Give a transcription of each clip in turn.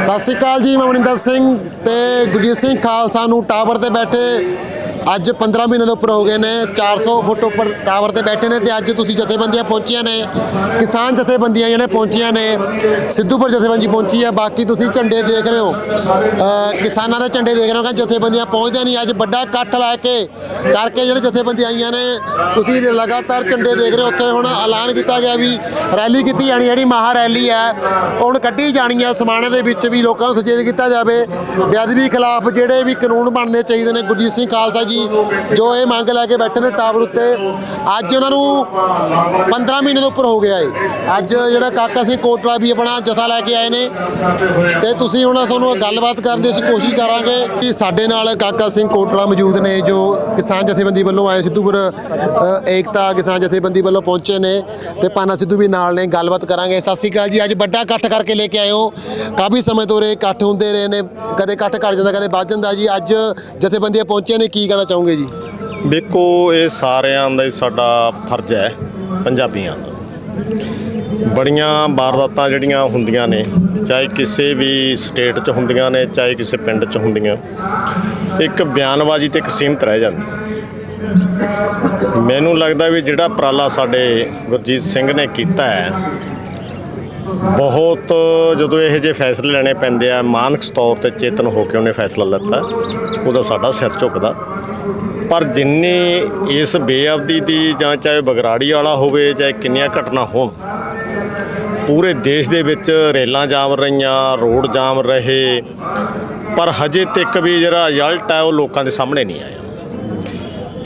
ਸਤਿ ਸ਼੍ਰੀ ਅਕਾਲ ਜੀ, ਮੈਂ ਮਨਿੰਦਰ ਸਿੰਘ ਤੇ ਗੁਰਜੀਤ ਸਿੰਘ ਖਾਲਸਾ ਨੂੰ ਟਾਵਰ ਤੇ ਬੈਠੇ ਅੱਜ 15 ਮਹੀਨੇ ਦੇ ਉੱਪਰ ਹੋ ਗਏ ਨੇ 400 ਫੁੱਟ ਉੱਪਰ ਟਾਵਰ ਤੇ ਬੈਠੇ ਨੇ ਤੇ ਅੱਜ ਤੁਸੀਂ ਜਥੇਬੰਦੀਆਂ ਪਹੁੰਚੀਆਂ ਨੇ, ਕਿਸਾਨ ਜਥੇਬੰਦੀਆਂ ਜਿਹੜੇ ਪਹੁੰਚੀਆਂ ਨੇ, ਸਿੱਧੂਪੁਰ ਜਥੇਬੰਦੀ ਪਹੁੰਚੀ ਹੈ ਬਾਕੀ ਤੁਸੀਂ ਝੰਡੇ ਦੇਖ ਰਹੇ ਹੋ। ਕਿਸਾਨਾਂ ਦੇ ਝੰਡੇ ਦੇਖ ਰਹੇ ਹੋ ਕਿ ਜਥੇਬੰਦੀਆਂ ਪਹੁੰਚਦੇ ਨਹੀਂ, ਅੱਜ ਵੱਡਾ ਇਕੱਠ ਲਾ ਕੇ ਕਰਕੇ ਜਿਹੜੇ ਜਥੇਬੰਦੀਆਂ ਆਈਆਂ ਨੇ, ਤੁਸੀਂ ਲਗਾਤਾਰ ਝੰਡੇ ਦੇਖ ਰਹੇ ਹੋ, ਉੱਥੇ ਹੁਣ ਐਲਾਨ ਕੀਤਾ ਗਿਆ ਵੀ ਰੈਲੀ ਕੀਤੀ ਜਾਣੀ, ਜਿਹੜੀ ਮਹਾ ਰੈਲੀ ਹੈ ਉਹ ਹੁਣ ਕੱਢੀ ਜਾਣੀ ਹੈ, ਸਮਾਣੇ ਦੇ ਵਿੱਚ ਵੀ ਲੋਕਾਂ ਨੂੰ ਸੁਚੇਤ ਕੀਤਾ ਜਾਵੇ। ਬੇਅਦਬੀ ਖਿਲਾਫ ਜਿਹੜੇ ਵੀ ਕਾਨੂੰਨ ਬਣਨੇ ਚਾਹੀਦੇ ਨੇ, ਗੁਰਜੀਤ ਸਿੰਘ ਖਾਲਸਾ ਜੀ, ਜੋ ਇਹ ਮੰਗ ਲੈ ਕੇ ਬੈਠੇ ਨੇ ਟਾਵਰ ਉੱਤੇ, ਅੱਜ ਉਹਨਾਂ ਨੂੰ 15 ਮਹੀਨੇ ਤੋਂ ਉੱਪਰ ਹੋ ਗਿਆ ਏ। ਅੱਜ ਜਿਹੜਾ ਕਾਕਾ ਸਿੰਘ ਕੋਟਲਾ ਵੀ ਆਪਣਾ ਜਥਾ ਲੈ ਕੇ ਆਏ ਨੇ। ਤੇ ਤੁਸੀਂ ਹੁਣ ਤੁਹਾਨੂੰ ਗੱਲਬਾਤ ਕਰਨ ਦੀ ਅਸੀਂ ਕੋਸ਼ਿਸ਼ ਕਰਾਂਗੇ ਕਿ ਸਾਡੇ ਨਾਲ ਕਾਕਾ ਸਿੰਘ ਕੋਟਲਾ ਮੌਜੂਦ ਨੇ, ਜੋ ਕਿਸਾਨ ਕਿਸਾਨ ਜਥੇਬੰਦੀ ਵੱਲੋਂ ਆਏ ਸਿੱਧੂਪੁਰ ਅ, ਏਕਤਾ ਕਿਸਾਨ ਜਥੇਬੰਦੀ ਵੱਲੋਂ ਪਹੁੰਚੇ ਨੇ ਤੇ ਪਾਨਾ ਸਿੱਧੂ ਵੀ ਨਾਲ ਨੇ ਗੱਲਬਾਤ ਕਰਾਂਗੇ। ਸਤਿ ਸ਼੍ਰੀ ਅਕਾਲ ਜੀ ਅੱਜ ਵੱਡਾ ਇਕੱਠ ਕਰਕੇ ਲੈ ਕੇ ਆਏ ਹੋ। ਕਾਫੀ ਸਮੇਂ ਤੋਂ ਰੇ ਇਕੱਠ ਹੁੰਦੇ ਰਹੇ ਨੇ ਕਦੇ ਇਕੱਠ ਘਟ ਜਾਂਦਾ ਕਦੇ ਵੱਧ ਜਾਂਦਾ ਜੀ। ਅੱਜ ਜਥੇਬੰਦੀਆਂ ਪਹੁੰਚੇ ਨੇ ਕੀ ਕਹਿਣਾ ਚਾਹੋਗੇ ਜੀ? ਦੇਖੋ ਇਹ ਸਾਰਿਆਂ ਦਾ ਹੀ ਸਾਡਾ ਫਰਜ਼ ਹੈ ਪੰਜਾਬੀਆਂ ਦਾ। ਬੜੀਆਂ ਵਾਰਦਾਤਾਂ ਜਿਹੜੀਆਂ ਹੁੰਦੀਆਂ ਨੇ ਚਾਹੇ ਕਿਸੇ ਵੀ ਸਟੇਟ 'ਚ ਹੁੰਦੀਆਂ ਨੇ ਚਾਹੇ ਕਿਸੇ ਪਿੰਡ 'ਚ ਹੁੰਦੀਆਂ ਇੱਕ ਬਿਆਨਬਾਜ਼ੀ ਤੇ ਇੱਕ ਸੀਮਤ ਰਹਿ ਜਾਂਦੀ। ਮੈਨੂੰ ਲੱਗਦਾ ਵੀ ਜਿਹੜਾ ਉਪਰਾਲਾ ਸਾਡੇ ਗੁਰਜੀਤ ਸਿੰਘ ਨੇ ਕੀਤਾ ਹੈ, ਬਹੁਤ ਜਦੋਂ ਇਹੋ ਜਿਹੇ ਫੈਸਲੇ ਲੈਣੇ ਪੈਂਦੇ ਆ ਮਾਨਸਿਕ ਤੌਰ ਤੇ ਚੇਤਨ ਹੋ ਕੇ ਉਹਨੇ ਫੈਸਲਾ ਲਿੱਤਾ, ਉਹਦਾ ਸਾਡਾ ਸਿਰ ਝੁਕਦਾ। ਪਰ ਜਿੰਨੇ ਇਸ ਬੇਅਬਦੀ ਦੀ ਜਾਂ ਚਾਹੇ ਬਗਰਾੜੀ ਵਾਲਾ ਹੋਵੇ ਚਾਹੇ ਕਿੰਨੀਆਂ ਘਟਨਾ ਹੋਣ, ਪੂਰੇ ਦੇਸ਼ ਦੇ ਵਿੱਚ ਰੇਲਾਂ ਜਾਮ ਰਹੀਆਂ, ਰੋਡ ਜਾਮ ਰਹੇ, ਪਰ ਹਜੇ ਤੱਕ ਵੀ ਜਿਹੜਾ ਰਿਜ਼ਲਟ ਹੈ ਉਹ ਲੋਕਾਂ ਦੇ ਸਾਹਮਣੇ ਨਹੀਂ ਆਇਆ।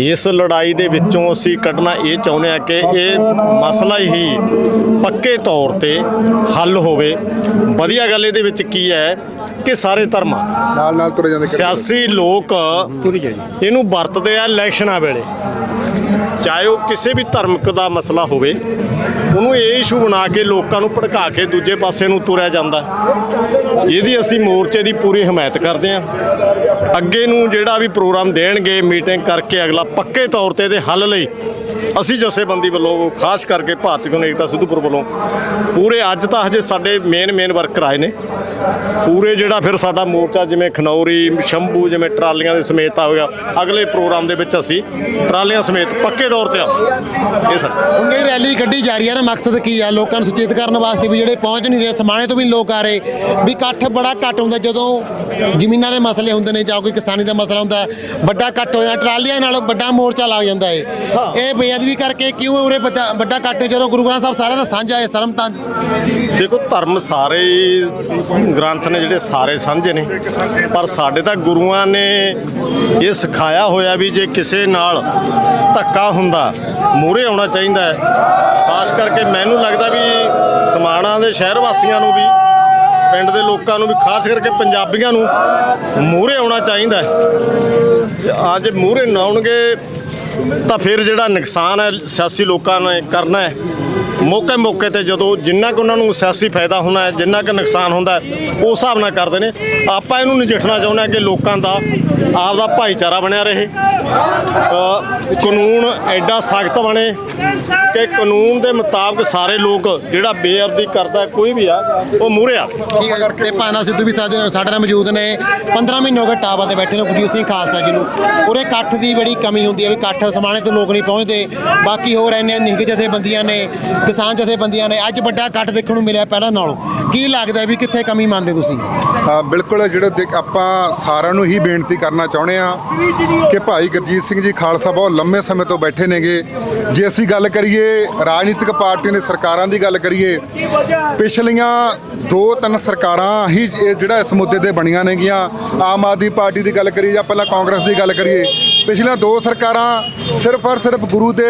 ਇਸ ਲੜਾਈ ਦੇ ਵਿੱਚੋਂ ਅਸੀਂ ਕੱਢਣਾ ਇਹ ਚਾਹੁੰਦੇ ਆ ਕਿ ਇਹ ਮਸਲਾ ਹੀ ਪੱਕੇ ਤੌਰ ਤੇ ਹੱਲ ਹੋਵੇ। ਵਧੀਆ ਗੱਲ ਇਹਦੇ ਵਿੱਚ ਕੀ ਹੈ ਕਿ ਸਾਰੇ ਧਰਮਾਂ ਨਾਲ ਨਾਲ ਤੁਰ ਜਾਂਦੇ ਸਿਆਸੀ ਲੋਕ ਇਹਨੂੰ ਵਰਤਦੇ ਆ ਇਲੈਕਸ਼ਨਾਂ ਵੇਲੇ। ਚਾਹੇ ਉਹ ਕਿਸੇ ਵੀ ਧਰਮਕ ਦਾ ਮਸਲਾ ਹੋਵੇ, ਉਹਨੂੰ ਇਹ ਇਸ਼ੂ ਬਣਾ ਕੇ ਲੋਕਾਂ ਨੂੰ ਭੜਕਾ ਕੇ ਦੂਜੇ ਪਾਸੇ ਨੂੰ ਤੁਰਿਆ ਜਾਂਦਾ। ਇਹਦੀ ਅਸੀਂ ਮੋਰਚੇ ਦੀ ਪੂਰੀ ਹਮਾਇਤ ਕਰਦੇ ਹਾਂ। ਅੱਗੇ ਨੂੰ ਜਿਹੜਾ ਵੀ ਪ੍ਰੋਗਰਾਮ ਦੇਣਗੇ, ਮੀਟਿੰਗ ਕਰਕੇ ਅਗਲਾ ਪੱਕੇ ਤੌਰ ਤੇ ਇਹਦੇ ਹੱਲ ਲਈ ਅਸੀਂ ਜਥੇਬੰਦੀ ਵੱਲੋਂ ਖਾਸ ਕਰਕੇ ਭਾਰਤੀ ਕਾਨੂੰਨ ਏਕਤਾ ਸਿੱਧੂਪੁਰ ਵੱਲੋਂ ਪੂਰੇ ਅੱਜ ਤਾਂ ਹਜੇ ਸਾਡੇ ਮੇਨ ਮੇਨ ਵਰਕਰ ਆਏ ਨੇ। ਪੂਰੇ ਜਿਹੜਾ ਫਿਰ ਸਾਡਾ ਮੋਰਚਾ ਜਿਵੇਂ ਖਨੌਰੀ ਸ਼ੰਭੂ ਜਿਵੇਂ ਟਰਾਲੀਆਂ ਦੇ ਸਮੇਤ ਆ ਗਿਆ ਅਗਲੇ ਪ੍ਰੋਗਰਾਮ ਦੇ ਵਿੱਚ ਅਸੀਂ ਟਰਾਲੀਆਂ ਸਮੇਤ ਪੱਕੇ ਤੌਰ ਤੇ ਆ ਇਹ ਸਾਡਾ ਹੁਣ ਜਿਹੜੀ ਰੈਲੀ ਕੱਢੀ ਜਾ ਰਹੀ ਹੈ ਨਾ ਮਕਸਦ ਕੀ ਹੈ ਲੋਕਾਂ ਨੂੰ ਸੁਚੇਤ ਕਰਨ ਵਾਸਤੇ ਵੀ ਜਿਹੜੇ ਪਹੁੰਚ ਨਹੀਂ ਰਹੇ ਸਮਾਣੇ ਤੋਂ ਵੀ ਲੋਕ ਆ ਰਹੇ ਵੀ ਇਕੱਠ ਬੜਾ ਘੱਟ ਹੁੰਦਾ ਜਦੋਂ ਜ਼ਮੀਨਾਂ ਦੇ ਮਸਲੇ ਹੁੰਦੇ ਨੇ ਜਾਂ ਕੋਈ ਕਿਸਾਨੀ ਦਾ ਮਸਲਾ ਹੁੰਦਾ ਵੱਡਾ ਇਕੱਠ ਹੋ ਜਾਂਦਾ ਟਰਾਲੀਆਂ ਨਾਲ ਵੱਡਾ ਮੋਰਚਾ ਲੱਗ ਜਾਂਦਾ ਹੈ। ਇਹ ਬੇਅਦਬੀ ਕਰਕੇ ਕਿਉਂ ਉਰੇ ਵੱਡਾ ਵੱਡਾ ਇਕੱਠ ਜਦੋਂ ਗੁਰੂ ਗ੍ਰੰਥ ਸਾਹਿਬ ਸਾਰਿਆਂ ਦਾ ਸਾਂਝਾ ਹੈ ਸਰਮ ਤਾਂ ਦੇਖੋ, ਧਰਮ ਸਾਰੇ ਹੀ ਗ੍ਰੰਥ ਨੇ ਜਿਹੜੇ ਸਾਰੇ ਸਾਂਝੇ ਨੇ, ਪਰ ਸਾਡੇ ਤਾਂ ਗੁਰੂਆਂ ਨੇ ਇਹ ਸਿਖਾਇਆ ਹੋਇਆ ਵੀ ਜੇ ਕਿਸੇ ਨਾਲ ਧੱਕਾ ਹੁੰਦਾ, ਮੂਹਰੇ ਆਉਣਾ ਚਾਹੀਦਾ ਹੈ। ਖਾਸ ਕਰਕੇ ਮੈਨੂੰ ਲੱਗਦਾ ਵੀ ਸਮਾਣਾ ਦੇ ਸ਼ਹਿਰ ਵਾਸੀਆਂ ਨੂੰ ਵੀ, ਪਿੰਡ ਦੇ ਲੋਕਾਂ ਨੂੰ ਵੀ, ਖਾਸ ਕਰਕੇ ਪੰਜਾਬੀਆਂ ਨੂੰ ਮੂਹਰੇ ਆਉਣਾ ਚਾਹੀਦਾ ਹੈ। ਜੇ ਅੱਜ ਮੂਹਰੇ ਨਾ ਆਉਣਗੇ ਤਾਂ ਫਿਰ ਜਿਹੜਾ ਨੁਕਸਾਨ ਹੈ ਸਿਆਸੀ ਲੋਕਾਂ ਨੇ ਕਰਨਾ ਹੈ ਮੌਕੇ ਮੌਕੇ ਤੇ ਜਦੋਂ ਜਿੰਨਾ ਕੁ ਉਹਨਾਂ ਨੂੰ ਸਿਆਸੀ ਫਾਇਦਾ ਹੋਣਾ ਹੈ, ਜਿੰਨਾ ਕੁ ਨੁਕਸਾਨ ਹੁੰਦਾ ਉਸ ਹਿਸਾਬ ਨਾਲ ਕਰਦੇ ਨੇ। ਆਪਾਂ ਇਹਨੂੰ ਨਜਿੱਠਣਾ ਚਾਹੁੰਦੇ ਹਾਂ ਕਿ ਲੋਕਾਂ ਦਾ ਆਪ ਦਾ ਭਾਈਚਾਰਾ ਬਣਿਆ ਰਹੇ। ਕਾਨੂੰਨ ਐਡਾ ਸਖਤ ਬਣੇ ਕਿ ਕਾਨੂੰਨ ਦੇ ਮੁਤਾਬਕ ਸਾਰੇ ਲੋਕ ਜਿਹੜਾ ਬੇਅਦਬੀ ਕਰਦਾ ਕੋਈ ਵੀ ਆ, ਉਹ ਮੂਹਰੇ ਆ। ਠੀਕ ਹੈ, ਤੇ ਪਾਨਾ ਸਿੱਧੂ ਵੀ ਸਾਡੇ ਸਾਡੇ ਨਾਲ ਮੌਜੂਦ ਨੇ। 15 ਮਹੀਨੇ ਹੋ ਗਏ ਟਾਵਰ ਤੇ ਬੈਠੇ ਨੇ, ਗੁਰਜੀਤ ਸਿੰਘ ਖਾਲਸਾ ਜੀ ਨੂੰ। ਉਰੇ ਇਕੱਠ ਦੀ ਬੜੀ ਕਮੀ ਹੁੰਦੀ ਹੈ ਵੀ ਇਕੱਠ ਸਮਾਣੇ ਤੋਂ ਲੋਕ ਨਹੀਂ ਪਹੁੰਚਦੇ। ਬਾਕੀ ਹੋਰ ਇੰਨੇ ਨਿਹੰਗ ਜਥੇਬੰਦੀਆਂ ਨੇ ਕਿਸਾਨ ਜਥੇਬੰਦੀਆਂ ਨੇ ਅੱਜ ਵੱਡਾ ਇਕੱਠ ਦੇਖਣ ਨੂੰ ਮਿਲਿਆ ਪਹਿਲਾਂ ਨਾਲੋਂ। ਕੀ ਲੱਗਦਾ ਵੀ ਕਿੱਥੇ ਕਮੀ ਮੰਨਦੇ ਤੁਸੀਂ? ਬਿਲਕੁਲ, ਜਿਹੜੇ ਦੇਖ, ਆਪਾਂ ਸਾਰਿਆਂ ਨੂੰ ਹੀ ਬੇਨਤੀ ਕਰਨਾ ਚਾਹੁੰਦੇ ਆ ਕਿ ਭਾਈ ਗੁਰਜੀਤ ਸਿੰਘ ਜੀ ਖਾਲਸਾ ਬਹੁਤ ਲੰਮੇ ਸਮੇਂ ਤੋਂ ਬੈਠੇ ਨੇਗੇ। ਜੇ ਅਸੀਂ ਗੱਲ ਕਰੀਏ, ਰਾਜਨੀਤਿਕ ਪਾਰਟੀਆਂ ਨੇ ਸਰਕਾਰਾਂ ਦੀ ਗੱਲ ਕਰੀਏ, ਪਿਛਲੀਆਂ ਦੋ ਤਿੰਨ ਸਰਕਾਰਾਂ ਹੀ ਇਹ ਜਿਹੜਾ ਇਸ ਮੁੱਦੇ ਤੇ ਬਣੀਆਂ ਨੇਗੀਆਂ। ਆਮ ਆਦਮੀ ਪਾਰਟੀ ਦੀ ਗੱਲ ਕਰੀਏ ਜਾਂ ਪਹਿਲਾਂ ਕਾਂਗਰਸ ਦੀ ਗੱਲ ਕਰੀਏ ਪਿਛਲੀਆਂ ਦੋ ਸਰਕਾਰਾਂ ਸਿਰਫ ਔਰ ਸਿਰਫ ਗੁਰੂ ਦੇ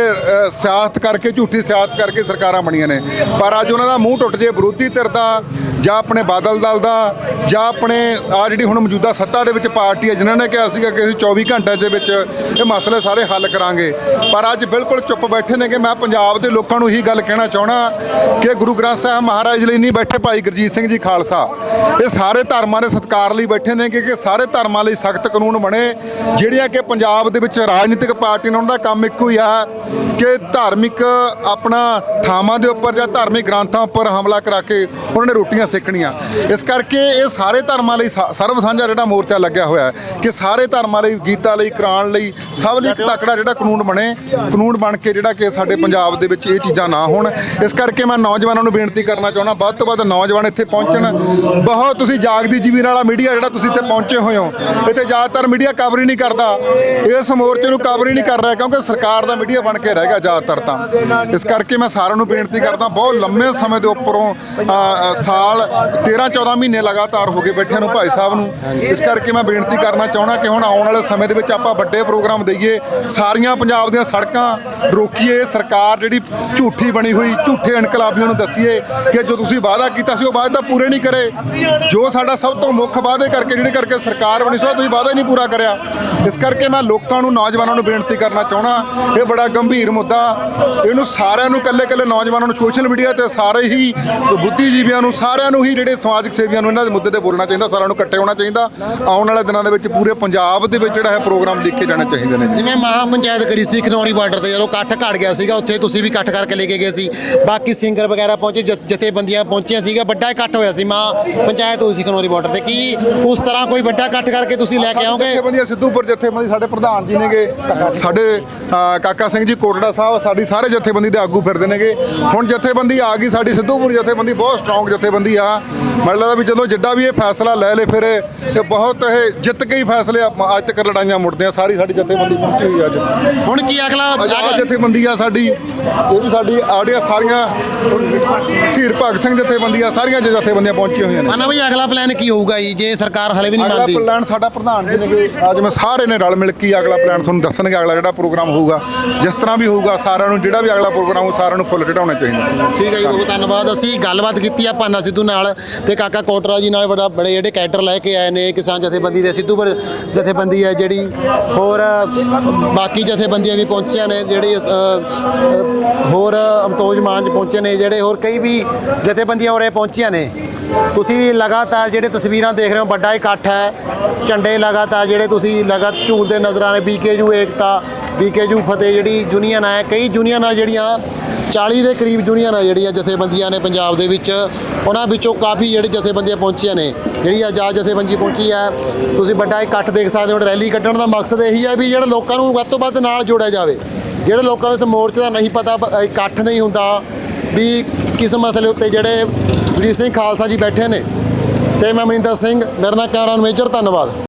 ਸਿਆਸਤ ਕਰਕੇ, ਝੂਠੀ ਸਿਆਸਤ ਕਰਕੇ ਸਰਕਾਰਾਂ ਬਣੀਆਂ ਨੇ। ਪਰ ਅੱਜ ਉਹਨਾਂ ਦਾ ਮੂੰਹ ਟੁੱਟ ਜੇ, ਵਿਰੋਧੀ ਧਿਰ ਦਾ ਜਾਂ ਆਪਣੇ ਬਾਦਲ ਦਲ ਦਾ, ਜਾਂ ਆਪਣੇ ਆ ਜਿਹੜੀ ਹੁਣ ਮੌਜੂਦਾ ਸੱਤਾ ਦੇ ਵਿੱਚ ਪਾਰਟੀ ਹੈ, ਜਿਨ੍ਹਾਂ ਨੇ ਕਿਹਾ ਸੀਗਾ ਕਿ ਅਸੀਂ 24 ਘੰਟਿਆਂ ਦੇ ਵਿੱਚ ਇਹ ਮਸਲੇ ਸਾਰੇ ਹੱਲ ਕਰਾਂਗੇ। ਪਰ ਅੱਜ ਬਿਲਕੁਲ ਚੁੱਪ ਬੈਠੇ ਨੇ ਕਿ ਮੈਂ ਪੰਜਾਬ ਦੇ ਲੋਕਾਂ ਨੂੰ ਇਹੀ ਗੱਲ ਕਹਿਣਾ ਚਾਹਣਾ ਕਿ ਗੁਰੂ ਗ੍ਰੰਥ ਸਾਹਿਬ ਮਹਾਰਾਜ ਲਈ ਨਹੀਂ ਬੈਠੇ ਭਾਈ ਗੁਰਜੀਤ ਸਿੰਘ ਜੀ ਖਾਲਸਾ। ਇਹ ਸਾਰੇ ਧਰਮਾਂ ਦੇ ਸਤਿਕਾਰ ਲਈ ਬੈਠੇ ਨੇ ਕਿ ਸਾਰੇ ਧਰਮਾਂ ਲਈ ਸਖਤ ਕਾਨੂੰਨ ਬਣੇ, ਜਿਹੜੀਆਂ ਕਿ ਪੰਜਾਬ ਦੇ ਵਿੱਚ ਰਾਜਨੀਤਿਕ ਪਾਰਟੀ ਨੇ ਉਹਨਾਂ ਦਾ ਕੰਮ ਇੱਕੋ ਹੀ ਆ। ਕਿ ਧਾਰਮਿਕ ਆਪਣਾ ਥਾਵਾਂ ਦੇ ਉੱਪਰ ਜਾਂ ਧਾਰਮਿਕ ਗ੍ਰੰਥਾਂ ਉੱਪਰ ਹਮਲਾ ਕਰਾ ਕੇ ਉਹਨਾਂ ਨੇ ਰੋਟੀਆਂ ਸੇਕਣੀਆਂ। ਇਸ ਕਰਕੇ ਇਹ ਸਾਰੇ ਧਰਮਾਂ ਲਈ ਸਾ- ਸਾਂਝਾ ਜਿਹੜਾ ਮੋਰਚਾ ਲੱਗਿਆ ਹੋਇਆ ਹੈ ਕਿ ਸਾਰੇ ਧਰਮਾਂ ਲਈ, ਗੀਤਾ ਲਈ, ਕੁਰਾਨ ਲਈ ਸਭ ਲਈ ਤਕੜਾ ਜਿਹੜਾ ਕਾਨੂੰਨ ਬਣੇ, ਕਾਨੂੰਨ ਬਣ ਕੇ ਜਿਹੜਾ ਕਿ ਸਾਡੇ ਪੰਜਾਬ ਦੇ ਵਿੱਚ ਇਹ ਚੀਜ਼ਾਂ ਨਾ ਹੋਣ। ਇਸ ਕਰਕੇ ਮੈਂ ਨੌਜਵਾਨਾਂ ਨੂੰ ਬੇਨਤੀ ਕਰਨਾ ਚਾਹੁੰਦਾ, ਵੱਧ ਤੋਂ ਵੱਧ ਨੌਜਵਾਨ ਇੱਥੇ ਪਹੁੰਚਣ। ਬਹੁਤ ਤੁਸੀਂ ਜਾਗਦੀ ਜੀਵਨ ਵਾਲਾ ਮੀਡੀਆ ਜਿਹੜਾ ਤੁਸੀਂ ਇੱਥੇ ਪਹੁੰਚੇ ਹੋਏ ਹੋ, ਇੱਥੇ ਜ਼ਿਆਦਾਤਰ ਮੀਡੀਆ ਕਵਰ ਹੀ ਨਹੀਂ ਕਰਦਾ। ਇਸ ਮੋਰਚੇ ਨੂੰ ਕਵਰ ਹੀ ਨਹੀਂ ਕਰ ਰਿਹਾ ਕਿਉਂਕਿ ਸਰਕਾਰ ਦਾ ਮੀਡੀਆ ਬਣ ਕੇ ਰਹਿ ਗਿਆ ਜ਼ਿਆਦਾਤਰ ਤਾਂ। ਇਸ ਕਰਕੇ ਮੈਂ ਸਾਰਿਆਂ ਨੂੰ ਬੇਨਤੀ ਕਰਦਾ, ਬਹੁਤ ਲੰਮੇ ਸਮੇਂ ਦੇ ਉੱਪਰੋਂ ਸਾਲ 13 14 ਮਹੀਨੇ ਲਗਾਤਾਰ ਹੋ ਗਏ ਬੈਠਿਆਂ ਨੂੰ ਭਾਈ ਸਾਹਿਬ ਨੂੰ। ਇਸ ਕਰਕੇ ਮੈਂ ਬੇਨਤੀ ਕਰਨਾ ਚਾਹੁੰਦਾ ਕਿ ਹੁਣ ਆਉਣ ਵਾਲੇ ਸਮੇਂ ਦੇ ਵਿੱਚ ਆਪਾਂ ਵੱਡੇ ਪ੍ਰੋਗਰਾਮ ਦਈਏ, ਸਾਰੀਆਂ ਪੰਜਾਬ ਦੀਆਂ ਸੜਕਾਂ ਰੋਕੀਏ, ਸਰਕਾਰ ਜਿਹੜੀ ਝੂਠੀ ਬਣੀ ਹੋਈ, ਝੂਠੇ ਇਨਕਲਾਬੀਆਂ ਨੂੰ ਦੱਸੀਏ ਕਿ ਜੋ ਤੁਸੀਂ ਵਾਅਦਾ ਕੀਤਾ ਸੀ ਉਹ ਵਾਅਦਾ ਪੂਰੇ ਨਹੀਂ ਕਰੇ। ਜੋ ਸਾਡਾ ਸਭ ਤੋਂ ਮੁੱਖ ਵਾਅਦੇ ਕਰਕੇ, ਜਿਹੜੇ ਕਰਕੇ ਸਰਕਾਰ ਬਣੀ ਸੀ, ਉਹ ਤੁਸੀਂ ਵਾਅਦਾ ਹੀ ਨਹੀਂ ਪੂਰਾ ਕਰਿਆ। ਇਸ ਕਰਕੇ ਮੈਂ ਲੋਕਾਂ ਨੂੰ, ਨੌਜਵਾਨਾਂ ਨੂੰ ਬੇਨਤੀ ਕਰਨਾ ਚਾਹੁੰਦਾ, ਇਹ ਬੜਾ ਗੰਭੀਰ ਮੁੱਦਾ ਇਹਨੂੰ ਸਾਰਿਆਂ ਨੂੰ ਇਕੱਲੇ ਇਕੱਲੇ ਨੌਜਵਾਨਾਂ ਨੂੰ ਸੋਸ਼ਲ ਮੀਡੀਆ ਤੇ ਸਾਰੇ ਹੀ ਬੁੱਧੀਜੀਵੀਆਂ ਨੂੰ ਸਾਰਿਆਂ ਨੂੰ ਹੀ ਜਿਹੜੇ ਸਮਾਜਿਕ ਸੇਵੀਆਂ ਨੂੰ ਇਹਨਾਂ ਦੇ ਮੁੱਦੇ ਤੇ ਬੋਲਣਾ ਚਾਹੀਦਾ ਸਾਰਿਆਂ ਨੂੰ ਇਕੱਠੇ ਹੋਣਾ ਚਾਹੀਦਾ। ਆਉਣ ਵਾਲੇ ਦਿਨਾਂ ਦੇ ਵਿੱਚ ਪੂਰੇ ਪੰਜਾਬ ਦੇ ਵਿੱਚ ਜਿਹੜਾ ਹੈ ਪ੍ਰੋਗਰਾਮ ਲਿਖੇ ਜਾਣੇ ਚਾਹੀਦੇ ਨੇ ਜਿਵੇਂ ਮਹਾ ਪੰਚਾਇਤ ਕਰੀ ਸੀ ਖਨੌਰੀ ਬਾਰਡਰ ਤੇ ਜਦੋਂ ਇਕੱਠ ਘੜ ਗਿਆ ਸੀਗਾ ਉੱਥੇ ਤੁਸੀਂ ਵੀ ਇਕੱਠ ਕਰਕੇ ਲੈ ਕੇ ਗਏ ਸੀ। ਬਾਕੀ ਸਿੰਗਰ ਵਗੈਰਾ ਪਹੁੰਚੇ ਜਥ- ਜਥੇਬੰਦੀਆਂ ਪਹੁੰਚੀਆਂ ਸੀਗਾ ਵੱਡਾ ਇਕੱਠ ਹੋਇਆ ਸੀ ਮਹਾ ਪੰਚਾਇਤ ਹੋਈ ਸੀ ਖਨੌਰੀ ਬਾਰਡਰ ਤੇ। ਕੀ ਉਸ ਤਰ੍ਹਾਂ ਕੋਈ ਵੱਡਾ ਇਕੱਠ ਕਰਕੇ ਤੁਸੀਂ ਲੈ ਕੇ ਆਓਗੇ? ਜਥੇਬੰਦੀਆਂ ਸਿੱਧੂਪੁਰ ਜਥੇਬੰਦੀ ਸਾਡੇ ਪ੍ਰਧਾਨ ਜੀ ਨੇਗੇ। ਸਾਡੇ ਕਾਕਾ ਸਿੰਘ ਜੀ ਕੋਟੜਾ ਸਾਹਿਬ ਸਾਡੀ ਸਾਰੇ ਜਥੇਬੰਦੀ ਦੇ ਆਗੂ ਫਿਰਦੇ ਨੇਗੇ। ਹੁਣ ਜਥੇਬੰਦੀ ਆ ਗਈ ਸਾਡੀ ਸਿੱਧੂਪੁਰ ਜਥੇਬੰਦੀ ਬਹੁਤ ਸਟਰੋਂਗ ਜਥੇਬੰਦੀ ਆ। ਮੈਨੂੰ ਲੱਗਦਾ ਵੀ ਜਦੋਂ ਜਿੱਡਾ ਵੀ ਇਹ ਫੈਸਲਾ ਲੈ ਲੇ ਫਿਰ ਇਹ ਬਹੁਤ ਇਹ ਜਿੱਤ ਕੇ ਹੀ ਫੈਸਲੇ ਆ- ਅੱਜ ਤੱਕ ਲੜਾਈਆਂ ਮੁੜਦੀਆਂ ਸਾਰੀ ਸਾਡੀ ਜਥੇਬੰਦੀ ਪਹੁੰਚੀ ਹੋਈ ਅੱਜ। ਹੁਣ ਕੀ ਅਗਲਾ ਜਥੇਬੰਦੀ ਆ ਸਾਡੀ ਇਹ ਵੀ ਸਾਡੀ ਆੜੀਆਂ ਸਾਰੀਆਂ ਧੀਰ ਭਗਤ ਸਿੰਘ ਜਥੇਬੰਦੀ ਆ ਸਾਰੀਆਂ ਜਥੇਬੰਦੀਆਂ ਪਹੁੰਚੀਆਂ ਹੋਈਆਂ ਨੇ। ਮਾਨਾ ਬਈ ਅਗਲਾ ਪਲਾਨ ਕੀ ਹੋਊਗਾ ਜੀ ਜੇ ਸਰਕਾਰ ਹਲੇ ਵੀ ਨਹੀਂ ਅਗਲਾ ਮੰਨਦੀ? ਪਲਾਨ ਸਾਡਾ ਪ੍ਰਧਾਨ ਜੀ ਨੇ ਅੱਜ ਮੈਂ ਸਾਰੇ ਨੇ ਰਲ ਮਿਲ ਕੇ ਅਗਲਾ ਪਲਾਨ ਤੁਹਾਨੂੰ ਦੱਸਣਗੇ ਅਗਲਾ ਜਿਹੜਾ ਪ੍ਰੋਗਰਾਮ ਹੋਊਗਾ। ਜਿਸ ਤਰ੍ਹਾਂ ਵੀ ਹੋਊਗਾ ਸਾਰਿਆਂ ਨੂੰ ਜਿਹੜਾ ਵੀ ਅਗਲਾ ਪ੍ਰੋਗਰਾਮ ਹੋਊ, ਸਾਰਿਆਂ ਨੂੰ ਫੁੱਲ ਚੜਾਉਣਾ ਚਾਹੀਦਾ। ਠੀਕ ਹੈ ਜੀ, ਬਹੁਤ ਧੰਨਵਾਦ। ਅਸੀਂ ਗੱਲਬਾਤ ਕੀਤੀ ਆ ਭਾਨਾ ਸਿੱਧੂ ਨਾਲ ਤੇ ਕਾਕਾ ਕੋਟਰਾ ਜੀ ਨਾਲ ਬੜਾ ਬੜੇ ਜਿਹੜੇ ਕੈਟਰ ਲੈ ਕੇ ਆਏ ਨੇ, ਕਿਸਾਨ ਜਥੇਬੰਦੀ ਦੇ ਸਿੱਧੂ ਪਰ ਜਥੇਬੰਦੀ ਹੈ ਜਿਹੜੀ। ਹੋਰ, ਬਾਕੀ ਜਥੇਬੰਦੀਆਂ ਵੀ ਪਹੁੰਚੀਆਂ ਨੇ, ਜਿਹੜੇ ਹੋਰ ਅਮਤੋਜ ਮਾਨ ਚ ਪਹੁੰਚੇ ਨੇ, ਜਿਹੜੇ ਹੋਰ ਕਈ ਵੀ ਜਥੇਬੰਦੀਆਂ ਉਰੇ ਪਹੁੰਚੀਆਂ ਨੇ। ਤੁਸੀਂ ਲਗਾਤਾਰ ਜਿਹੜੇ ਤਸਵੀਰਾਂ ਦੇਖ ਰਹੇ ਹੋ, ਵੱਡਾ ਇਕੱਠ ਹੈ। ਝੰਡੇ ਲਗਾਤਾਰ ਜਿਹੜੇ ਤੁਸੀਂ ਲਗਾ ਝੂਲਦੇ ਨਜ਼ਰ ਆ ਰਹੇ ਬੀਕੇਯੂ ਏਕਤਾ ਬੀਕੇਯੂ ਫਤਿਹ ਜਿਹੜੀ ਯੂਨੀਅਨ ਹੈ, ਕਈ ਯੂਨੀਅਨ ਆ ਜਿਹੜੀਆਂ 40 ਦੇ ਕਰੀਬ ਯੂਨੀਅਨ ਆ ਜਿਹੜੀਆਂ ਜਥੇਬੰਦੀਆਂ ਨੇ ਪੰਜਾਬ ਦੇ ਵਿੱਚ, ਉਹਨਾਂ ਵਿੱਚੋਂ ਕਾਫੀ ਜਿਹੜੇ ਜਥੇਬੰਦੀਆਂ ਪਹੁੰਚੀਆਂ ਨੇ। ਜਿਹੜੀ ਆਜ਼ਾਦ ਜਥੇਬੰਦੀ ਪਹੁੰਚੀ ਹੈ, ਤੁਸੀਂ ਵੱਡਾ ਇਕੱਠ ਦੇਖ ਸਕਦੇ ਹੋ ਰੈਲੀ ਕੱਢਣ ਦਾ ਮਕਸਦ ਇਹੀ ਹੈ ਵੀ ਜਿਹੜੇ ਲੋਕਾਂ ਨੂੰ ਵੱਧ ਤੋਂ ਵੱਧ ਨਾਲ ਜੋੜਿਆ ਜਾਵੇ। ਜਿਹੜੇ ਲੋਕਾਂ ਨੂੰ ਇਸ ਮੋਰਚੇ ਦਾ ਨਹੀਂ ਪਤਾ ਇਕੱਠ ਨਹੀਂ ਹੁੰਦਾ, ਵੀ ਕਿਸ ਮਸਲੇ ਉੱਤੇ ਜਿਹੜੇ ਵੀਰ ਸਿੰਘ ਖਾਲਸਾ ਜੀ ਬੈਠੇ ਨੇ। ਤੇ ਮੈਂ ਮਨਿੰਦਰ ਸਿੰਘ, ਮੇਰਾ ਨਾਮ ਕੈਮਰਾਮੈਨ ਮੇਜਰ, ਧੰਨਵਾਦ।